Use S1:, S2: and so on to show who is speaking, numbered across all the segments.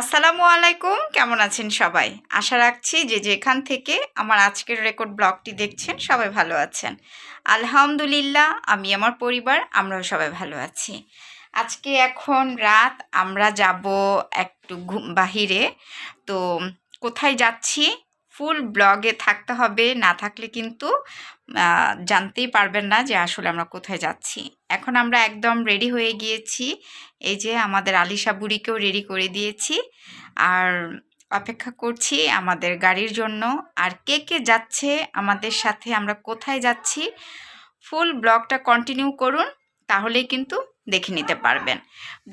S1: আসসালামু আলাইকুম, কেমন আছেন সবাই? আশা রাখছি যে যেখান থেকে আমার আজকের রেকর্ড ব্লগটি দেখছেন সবাই ভালো আছেন। আলহামদুলিল্লাহ, আমি আমার পরিবার, আমরাও সবাই ভালো আছি। আজকে এখন রাত, আমরা যাব একটু বাহিরে। তো কোথায় যাচ্ছি? ফুল ব্লগে থাকতে হবে, না থাকলে কিন্তু জানতেই পারবেন না যে আসলে আমরা কোথায় যাচ্ছি। এখন আমরা একদম রেডি হয়ে গিয়েছি। এই যে আমাদের আলিশা বুড়িকেও রেডি করে দিয়েছি। আর অপেক্ষা করছি আমাদের গাড়ির জন্য। আর কে কে যাচ্ছে আমাদের সাথে, আমরা কোথায় যাচ্ছি ফুল ব্লগটা কন্টিনিউ করুন, তাহলেই কিন্তু দেখে নিতে পারবেন।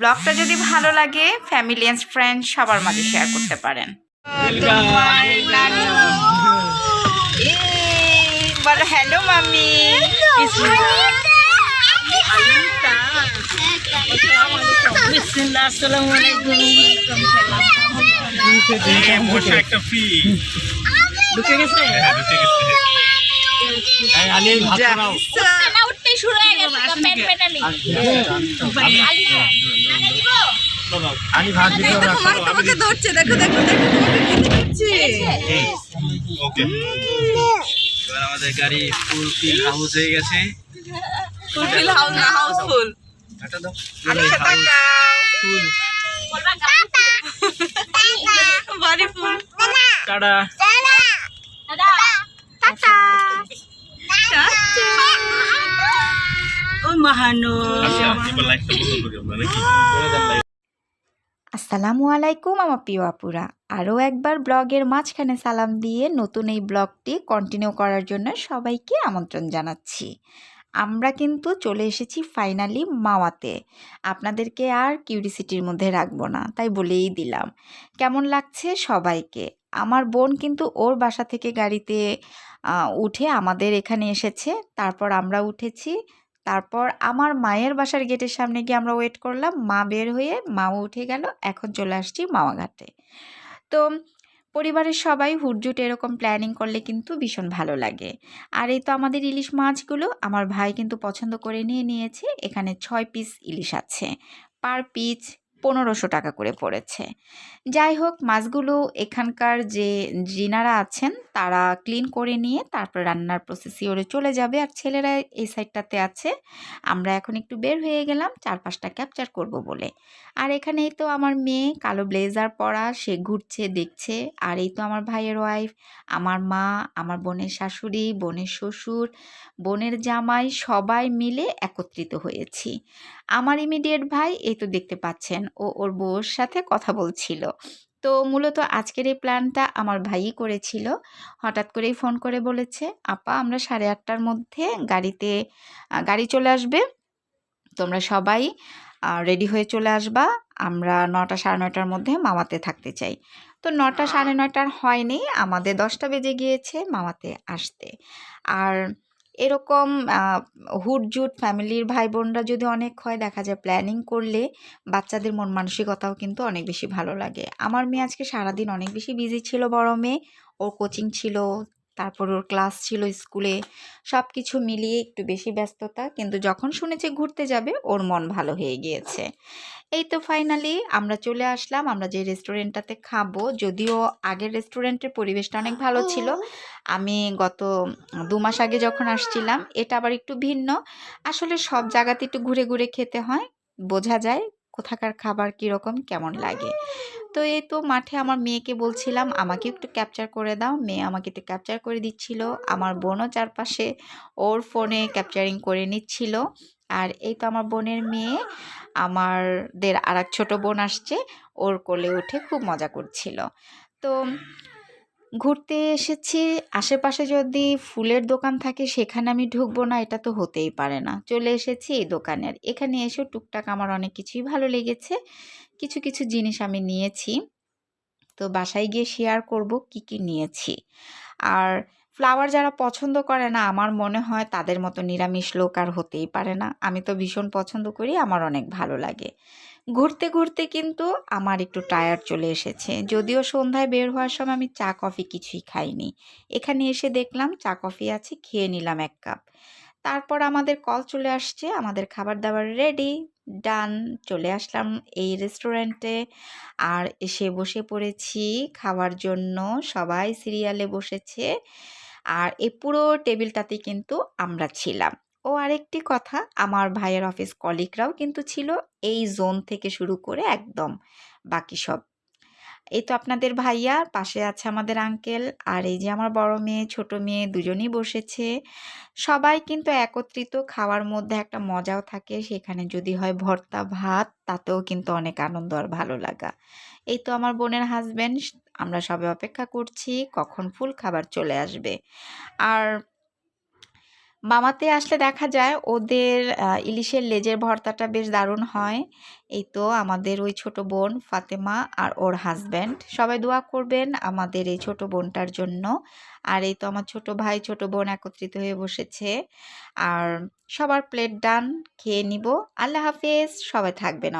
S1: ব্লগটা যদি ভালো লাগে ফ্যামিলি অ্যান্ড ফ্রেন্ড সবার মাঝে শেয়ার করতে পারেন। বলো হ্যালো মামি
S2: ঢুকে গেছে
S3: না শুরু হয়ে গেছে
S4: আমি ভাত দিতে
S5: তোমাকে ধরছে দেখো দেখো দেখো তোমাকে খেতে দিচ্ছে
S4: ওকে।
S6: এবার আমাদের গাড়ি ফুল ফিল হাউস হয়ে গেছে।
S5: ফুলফিল হাউস না হাউসফুল
S6: টাটা দাও।
S5: আচ্ছা
S6: ফুল
S5: বাড়ি ফুল
S6: টাটা।
S2: ও মাহানো
S4: আচ্ছা এবার লাইটটা বন্ধ করি আমরা নাকি?
S1: আসসালামু আলাইকুম আমার প্রিয় আপুরা। আরও একবার ব্লগের মাঝখানে সালাম দিয়ে নতুন এই ব্লগটি কন্টিনিউ করার জন্য সবাইকে আমন্ত্রণ জানাচ্ছি। আমরা কিন্তু চলে এসেছি ফাইনালি মাওয়াতে। আপনাদেরকে আর কিউরিসিটির মধ্যে রাখব না, তাই বলেই দিলাম। কেমন লাগছে সবাইকে? আমার বোন কিন্তু ওর বাসা থেকে গাড়িতে উঠে আমাদের এখানে এসেছে। তারপর আমরা উঠেছি তারপর আমার মায়ের বাসার গেটের সামনে গিয়ে আমরা ওয়েট করলাম। মা বের হয়ে, মাও উঠে গেল। এখন চলে আসছি মামাঘাটে তো পরিবারের সবাই হুটজুট এরকম প্ল্যানিং করলে কিন্তু ভীষণ ভালো লাগে। আর এই তো আমাদের ইলিশ মাছগুলো, আমার ভাই কিন্তু পছন্দ করে নিয়ে নিয়েছে। এখানে ছয় পিস ইলিশ আছে। পার পিস পনেরোশো টাকা করে পড়েছে। যাই হোক, মাছগুলো এখানকার যে জিনারা আছেন, তারা ক্লিন করে নিয়ে তারপর রান্নার প্রসেসিওরে চলে যাবে। আর ছেলেরা এই সাইডটাতে আছে। আমরা এখন একটু বের হয়ে গেলাম, চারপাশটা ক্যাপচার করব বলে। আর এখানেই তো আমার মেয়ে, কালো ব্লেজার পরা, সে ঘুরছে, দেখছে। আর এই তো আমার ভাইয়ের ওয়াইফ আমার মা, আমার বোনের শাশুড়ি, বোনের শ্বশুর, বোনের জামাই, সবাই মিলে একত্রিত হয়েছি। আমার ইমিডিয়েট ভাই, এই তো দেখতে পাচ্ছেন ও ওর বউর সাথে কথা বলছিল। তো মূলত আজকের এই প্ল্যানটা আমার ভাইই করেছিল। হঠাৎ করেই ফোন করে বলেছে, আপা, আমরা সাড়ে আটটার মধ্যে গাড়িতে গাড়ি চলে আসবে। তোমরা সবাই রেডি হয়ে চলে আসবা। আমরা নটা সাড়ে নটার মধ্যে মামাতে থাকতে চাই। তো নটা সাড়ে নটার হয়নি, আমাদের দশটা বেজে গিয়েছে মামাতে আসতে। আর এরকম হুট হুটজুট ফ্যামিলির ভাই বোনরা যদি অনেক হয়, দেখা যায় প্ল্যানিং করলে বাচ্চাদের মন মানসিকতাও কিন্তু অনেক বেশি ভালো লাগে। আমার মেয়ে আজকে সারাদিন অনেক বেশি বিজি ছিল, বড় মেয়ে। ওর কোচিং ছিল তারপর ওর ক্লাস ছিল স্কুলে। সব কিছু মিলিয়ে একটু বেশি ব্যস্ততা কিন্তু যখন শুনেছে ঘুরতে যাবে ওর মন ভালো হয়ে গিয়েছে। এই তো ফাইনালি আমরা চলে আসলাম আমরা যে রেস্টুরেন্টটাতে খাব যদিও আগের রেস্টুরেন্টের পরিবেশটা অনেক ভালো ছিল। আমি গত দু মাস আগে যখন আসছিলাম এটা আবার একটু ভিন্ন। আসলে সব জায়গাতে একটু ঘুরে ঘুরে খেতে হয় বোঝা যায়। কোথাকার খাবার কীরকম, কেমন লাগে? তো এই তো মাঠে আমার মেয়েকে বলছিলাম, আমাকে একটু ক্যাপচার করে দাও। মেয়ে আমাকে একটু ক্যাপচার করে দিচ্ছিল। আমার বোনও চারপাশে ওর ফোনে ক্যাপচারিং করে নিচ্ছিল। আর এই তো আমার বোনের মেয়ে আমাদের আর এক ছোটো বোন আসছে, ওর কোলে উঠে খুব মজা করছিল। তো ঘুরতে এসেছি। আশেপাশে যদি ফুলের দোকান থাকে সেখানে আমি ঢুকবো না, এটা তো হতেই পারে না। চলে এসেছি এই দোকানের। এখানে এসেও টুকটাক আমার অনেক কিছুই ভালো লেগেছে। কিছু কিছু জিনিস আমি নিয়েছি। তো বাসায় গিয়ে শেয়ার করব কি কি নিয়েছি। আর ফ্লাওয়ার যারা পছন্দ করে না, আমার মনে হয় তাদের মতো নিরামিষ লোক আর হতেই পারে না। আমি তো ভীষণ পছন্দ করি, আমার অনেক ভালো লাগে। ঘুরতে ঘুরতে কিন্তু আমার একটু টায়ার চলে এসেছে। যদিও সন্ধ্যায় বের হওয়ার সময় আমি চা, কফি কিছুই খাইনি। এখানে এসে দেখলাম চা, কফি আছে, খেয়ে নিলাম এক কাপ তারপর আমাদের কল চলে আসছে, আমাদের খাবার দাবার রেডি ডান চলে আসলাম এই রেস্টুরেন্টে আর এসে বসে পড়েছি, খাওয়ার জন্য সবাই সিরিয়ালে বসেছে। আর এই পুরো টেবিলটাতে কিন্তু আমরা ছিলাম। ও আরেকটি কথা, আমার ভাইয়ের অফিস কলিগরাও কিন্তু ছিল এই জোন থেকে শুরু করে একদম বাকি সব। এই তো আপনাদের ভাইয়া, পাশে আছে আমাদের আঙ্কেল, আর এই যে আমার বড় মেয়ে, ছোট মেয়ে, দুজনেই বসেছে। সবাই কিন্তু একত্রিত, খাওয়ার মধ্যে একটা মজাও থাকে, সেখানে যদি হয় ভর্তা, ভাত, তাতেও কিন্তু অনেক আনন্দ আর ভালো লাগা। এই তো আমার বোনের হাজবেন্ড আমরা সবাই অপেক্ষা করছি কখন ফুল খাবার চলে আসবে। আর মামাতে আসলে দেখা যায় ওদের ইলিশের লেজের ভর্তাটা বেশ দারুণ হয়। এই তো আমাদের ওই ছোট বোন ফাতেমা আর ওর হাজব্যান্ড। সবাই দোয়া করবেন আমাদের এই ছোট বোনটার জন্য। আর এই তো আমার ছোট ভাই, ছোট বোন একত্রিত হয়ে বসেছে। আর সবার প্লেট ডান, খেয়ে নিব। আল্লাহ হাফেজ, সবাই থাকবেন।